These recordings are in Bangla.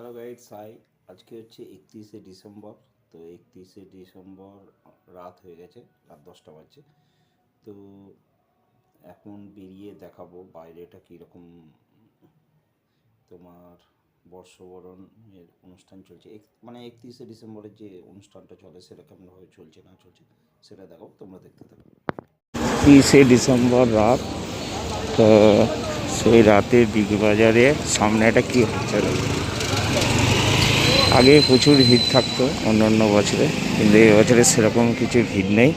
হ্যালো গাইড সাই আজকে হচ্ছে একত্রিশে ডিসেম্বর, তো একত্রিশে ডিসেম্বর রাত হয়ে গেছে, রাত দশটা বাজছে। তো এখন বেরিয়ে দেখাবো বাইরেটা কীরকম। তোমার বর্ষবরণের অনুষ্ঠান চলছে। মানে একত্রিশে ডিসেম্বরের যে অনুষ্ঠানটা চলে, সেটা কেমনভাবে চলছে, না চলছে, সেটা দেখো তোমরা দেখতে থাকো। একত্রিশে ডিসেম্বর রাত, তো সেই রাতে বিগ বাজারে সামনে একটা কী হচ্ছে? আগে প্রচুর ভিড় থাকতো অন্য অন্য বছরে কিন্তু এই বছরে সেরকম কিছু ভিড় নেই।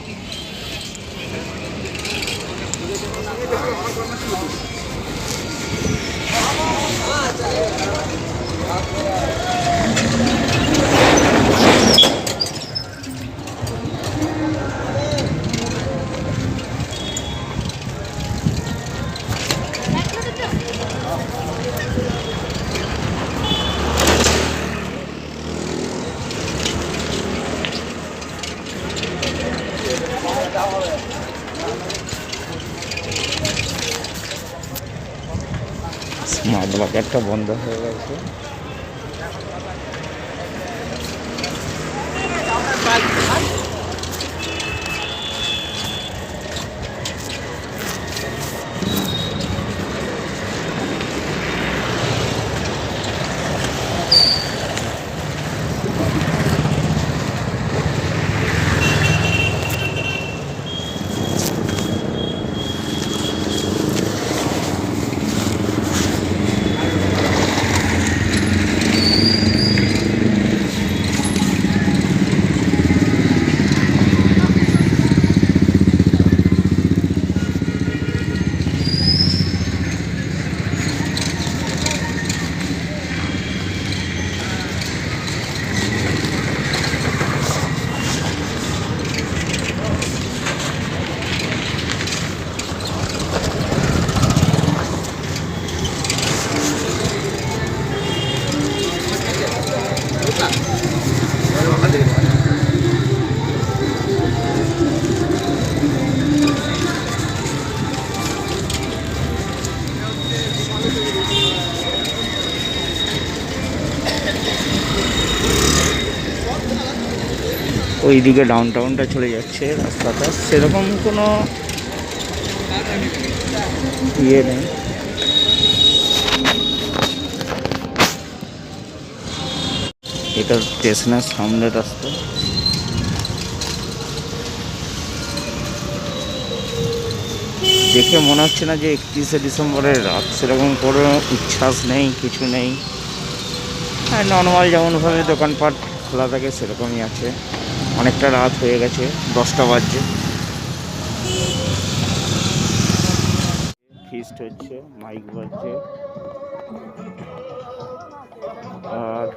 স্মার্ট বাজারটা বন্ধ হয়ে গেছে। ওইদিকে ডাউন টাউনটা চলে যাচ্ছে রাস্তাটা। সেরকম কোনো ইয়ে নেই। এটা স্টেশনের সামনের রাস্তা। দেখে মনে হচ্ছে না যে একত্রিশে ডিসেম্বরের রাত। সেরকম কোনো উচ্ছ্বাস নেই, কিছু নেই। হ্যাঁ নর্মাল যেমনভাবে দোকানপাট খোলা থাকে, সেরকমই আছে। অনেকটা রাত হয়ে গেছে দশটা বাজছে। ফিস্ট হচ্ছে মাইক বাজছে। আর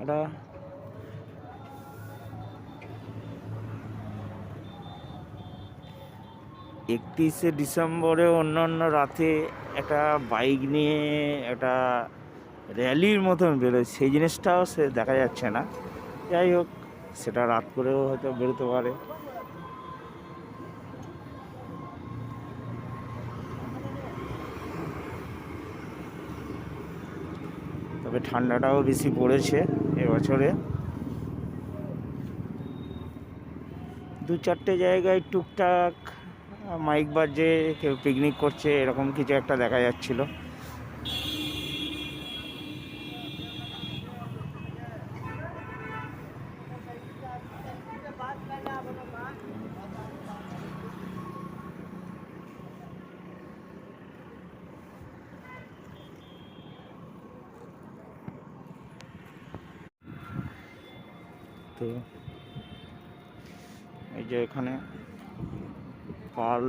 একটা একত্রিশে ডিসেম্বরে অন্য অন্য রাতে একটা বাইক নিয়ে একটা র্যালির মতন বেরোয়। সেই জিনিসটাও সে দেখা যাচ্ছে না। যাই হোক, সেটা রাত করেও হয়তো বেরোতে পারে। তবে ঠান্ডাটাও বেশি পড়েছে এবছরে। দু চারটে জায়গায় টুকটাক মাইক বাজছে কেউ পিকনিক করছে এরকম কিছু একটা দেখা যাচ্ছিল। তো এই যে এখানে পার্ল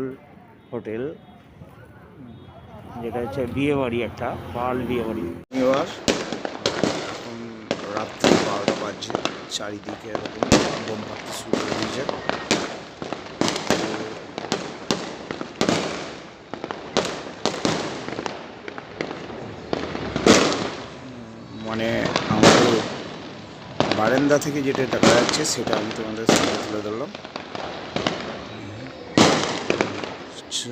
হোটেল, যেটা হচ্ছে বিয়ে বাড়ি একটা, পার্ল বিয়ে বাড়ি এখন রাত্রি বারোটা বাজছে, চারিদিকে এরকম বোম শুরু মানে আমাদের বারান্দা থেকে যেটা দেখা যাচ্ছে, সেটা আমি তোমাদের সামনে তুলে ধরলাম। 吃。